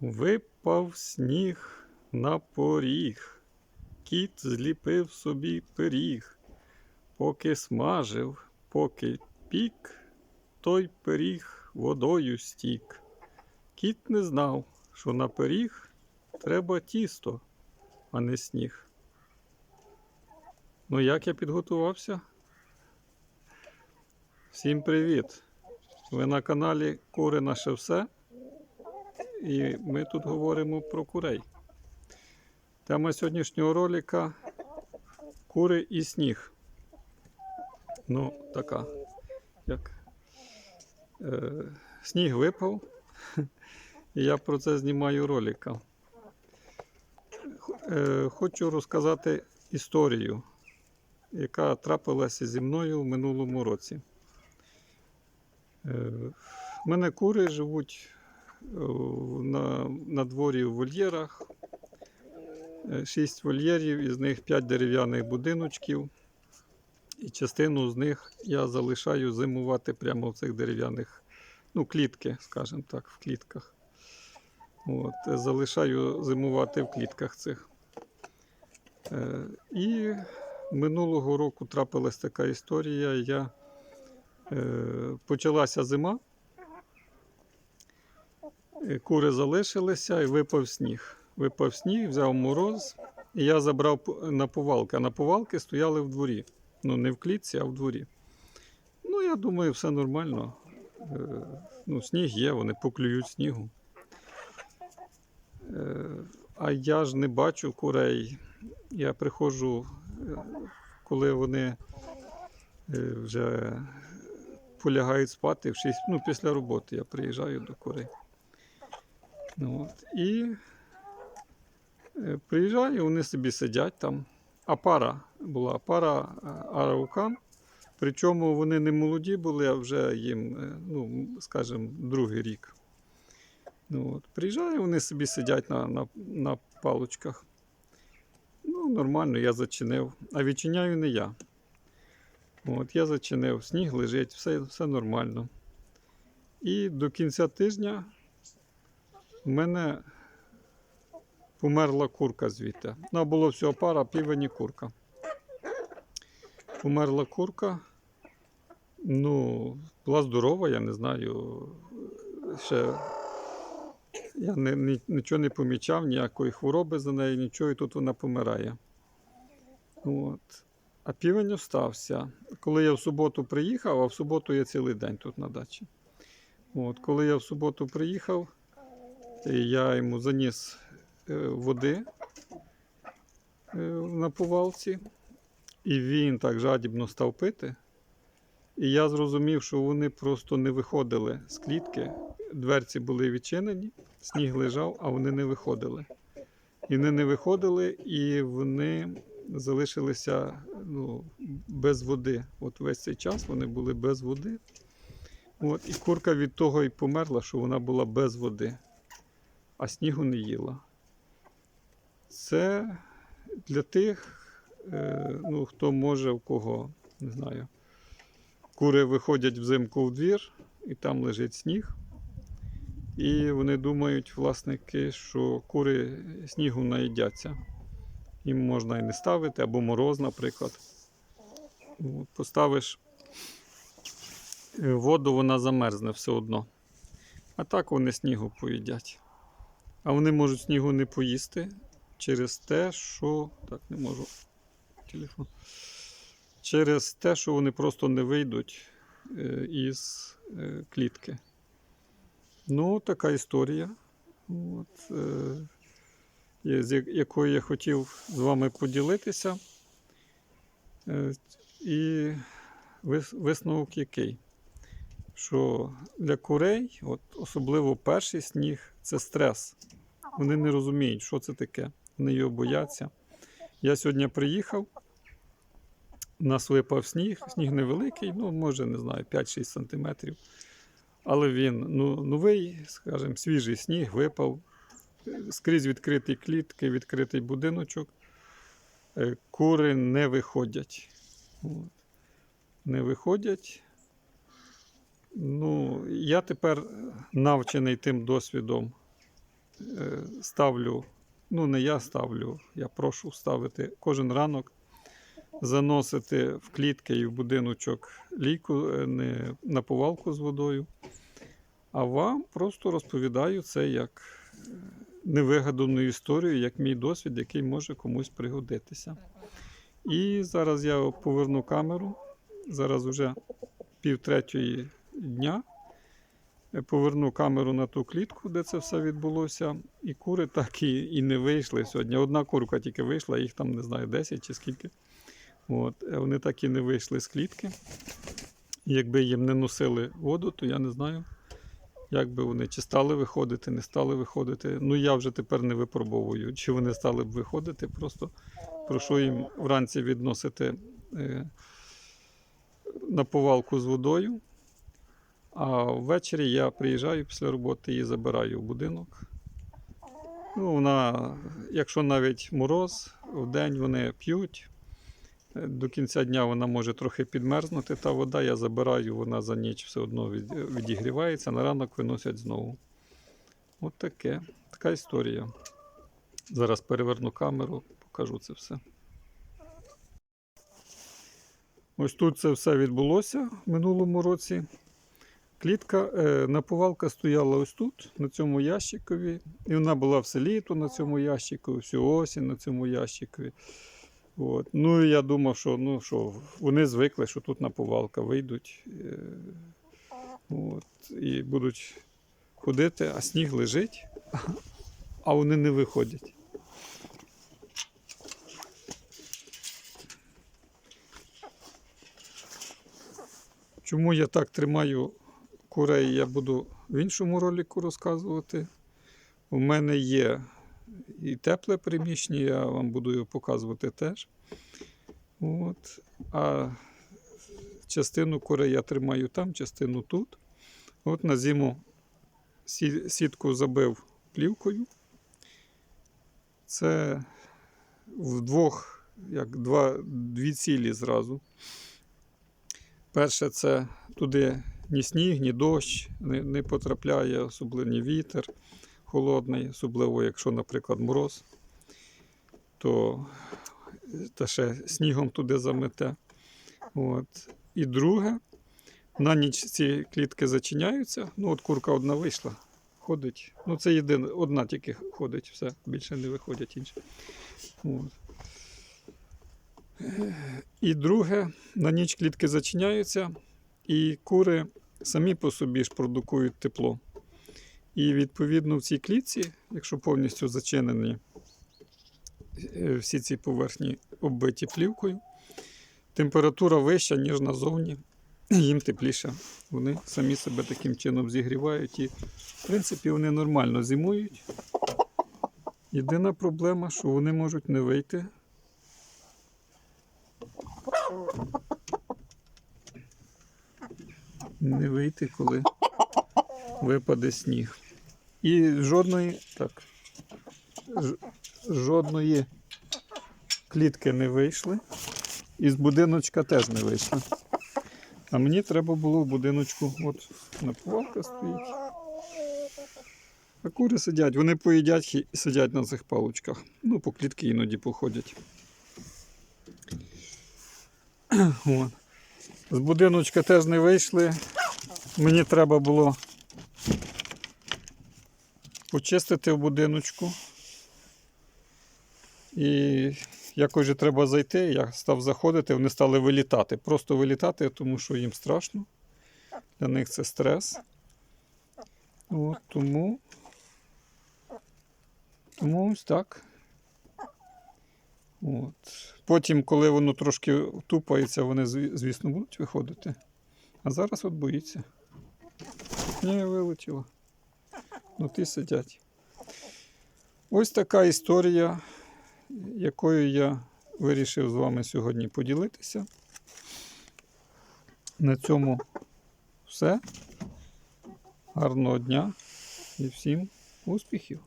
Випав сніг на поріг, кіт зліпив собі пиріг, поки смажив, поки пік, той пиріг водою стік. Кіт не знав, що на пиріг треба тісто, а не сніг. Ну, як я підготувався? Всім привіт! Ви на каналі Кури наше все. І ми тут говоримо про курей. Тема сьогоднішнього ролика кури і сніг. Ну, така. Як е, сніг випав, і я про це знімаю ролика. Е, хочу розказати історію, яка трапилася зі мною в минулому році. Е, в мене кури живуть на, на дворі в вольєрах. Е, Шість вольєрів, із них п'ять дерев'яних будиночків. І частину з них я залишаю зимувати прямо в цих дерев'яних, ну, клітки, скажімо так, в клітках. От, залишаю зимувати в клітках цих. Е, І минулого року трапилась така історія. Я, е, почалася зима. Е, Кури залишилися і випав сніг. Випав сніг, взяв мороз, і я забрав п- наповалки. А наповалки стояли в дворі. Ну, не в клітці, а в дворі. Ну, я думаю, все нормально. Е, Ну, сніг є, вони поклюють снігу. Е, А я ж не бачу курей. Я приходжу, коли вони вже полягають спати в 6, ну, після роботи я приїжджаю до курей. Ну, от. І е, приїжджаю, вони собі сидять там. А пара була пара е, араукан. Причому вони не молоді були, а вже їм, е, ну, скажімо, другий рік. Ну, от. Приїжджаю, вони собі сидять на, на, на палочках. Ну, нормально, я зачинив. А відчиняю не я. От, я зачинив, сніг лежить, все, все нормально. І до кінця тижня в мене померла курка звідти. Ну, було всього пара, півень і курка. Померла курка. Ну, була здорова, я не знаю. Ще я не, ні- нічого не помічав, ніякої хвороби за нею, нічого, і тут вона помирає. От. А півень остався. Коли я в суботу приїхав, а в суботу я цілий день тут на дачі. От, коли я в суботу приїхав, я йому заніс е, води е, на повалці, і він так жадібно став пити. І я зрозумів, що вони просто не виходили з клітки. Дверці були відчинені, сніг лежав, а вони не виходили. І вони не виходили, і вони залишилися ну, без води. От весь цей час вони були без води. От, і курка від того і померла, що вона була без води, а снігу не їла. Це для тих, е, ну, хто може, в кого, не знаю, кури виходять взимку в двір, і там лежить сніг. І вони думають, власники, що кури снігу наїдяться. Їм можна і не ставити, або мороз, наприклад. Поставиш е, воду, вона замерзне все одно. А так вони снігу поїдять. А вони можуть снігу не поїсти через те, що. Так, не можу. Телефон. Через те, що вони просто не вийдуть е, із е, клітки. Ну, така історія. От, е, з якою я хотів з вами поділитися. Е, і вис- висновок який? Що для курей, от, особливо перший сніг, це стрес. Вони не розуміють, що це таке. Вони його бояться. Я сьогодні приїхав, нас випав сніг, сніг невеликий, ну, може, не знаю, 5-6 сантиметрів. Але він ну, новий, скажімо, свіжий сніг випав. Скрізь відкриті клітки, відкритий будиночок. Е, Кури не виходять. От. Не виходять. Ну, я тепер навчений тим досвідом ставлю, ну не я ставлю, я прошу ставити кожен ранок, заносити в клітки і в будиночок лійку, е, не наповалку з водою. А вам просто розповідаю це як е, невигадану історію, як мій досвід, який може комусь пригодитися. І зараз я поверну камеру. Зараз вже пів третьої дня. Поверну камеру на ту клітку, де це все відбулося. І кури так і, і не вийшли сьогодні. Одна курка тільки вийшла, їх там не знаю, 10 чи скільки. От. е, Вони так і не вийшли з клітки. Якби їм не носили воду, то я не знаю, як би вони чи стали виходити, не стали виходити. Ну я вже тепер не випробовую, чи вони стали б виходити. Просто прошу їм вранці відносити е, наповалку з водою. А ввечері я приїжджаю після роботи і забираю в будинок. Ну, вона, якщо навіть мороз, в день вони п'ють. Е, До кінця дня вона може трохи підмерзнути, та вода я забираю, вона за ніч все одно відігрівається, на ранок виносять знову. От таке. Така історія. Зараз переверну камеру, покажу це все. Ось тут це все відбулося в минулому році. Клітка, е, наповалка стояла ось тут, на цьому ящикові. І вона була все літо на цьому ящику, всю осінь на цьому ящикові. От. Ну і я думав, що, ну, що вони звикли, що тут наповалка вийдуть. Е, от, і будуть ходити, а сніг лежить, а вони не виходять. Чому я так тримаю курей, я буду в іншому ролику розказувати. У мене є і тепле приміщення, я вам буду його показувати теж. От. А частину курей я тримаю там, частину тут. От на зиму сітку забив плівкою. Це вдвох, як два, дві цілі зразу. Перше, це туди ні сніг, ні дощ не, не потрапляє, особливо ні вітер холодний, особливо якщо, наприклад, мороз, то та ще снігом туди замете. От. І друге, на ніч ці клітки зачиняються. Ну, от курка одна вийшла, ходить. Ну, це єдина, одна тільки ходить, все, більше не виходять інші. От. І друге, на ніч клітки зачиняються, і кури самі по собі ж продукують тепло. І відповідно в цій клітці, якщо повністю зачинені е, всі ці поверхні оббиті плівкою, температура вища, ніж назовні, їм тепліше. Вони самі себе таким чином зігрівають і, в принципі, вони нормально зимують. Єдина проблема, що вони можуть не вийти не вийти, коли випаде сніг. І жодної, так, жодної клітки не вийшли. І з будиночка теж не вийшли. А мені треба було в будиночку, от наповалка стоїть. А кури сидять, вони поїдять і сидять на цих паличках. Ну, по клітки іноді походять. От. З будиночка теж не вийшли. Мені треба було почистити в будиночку. І якось же треба зайти. Я став заходити, вони стали вилітати. Просто вилітати, тому що їм страшно. Для них це стрес. От, тому, тому ось так. От. Потім, коли воно трошки тупається, вони, звісно, будуть виходити. А зараз от боїться. Ні, вилетіло. Ну, ти сидять. Ось така історія, якою я вирішив з вами сьогодні поділитися. На цьому все. Гарного дня і всім успіхів!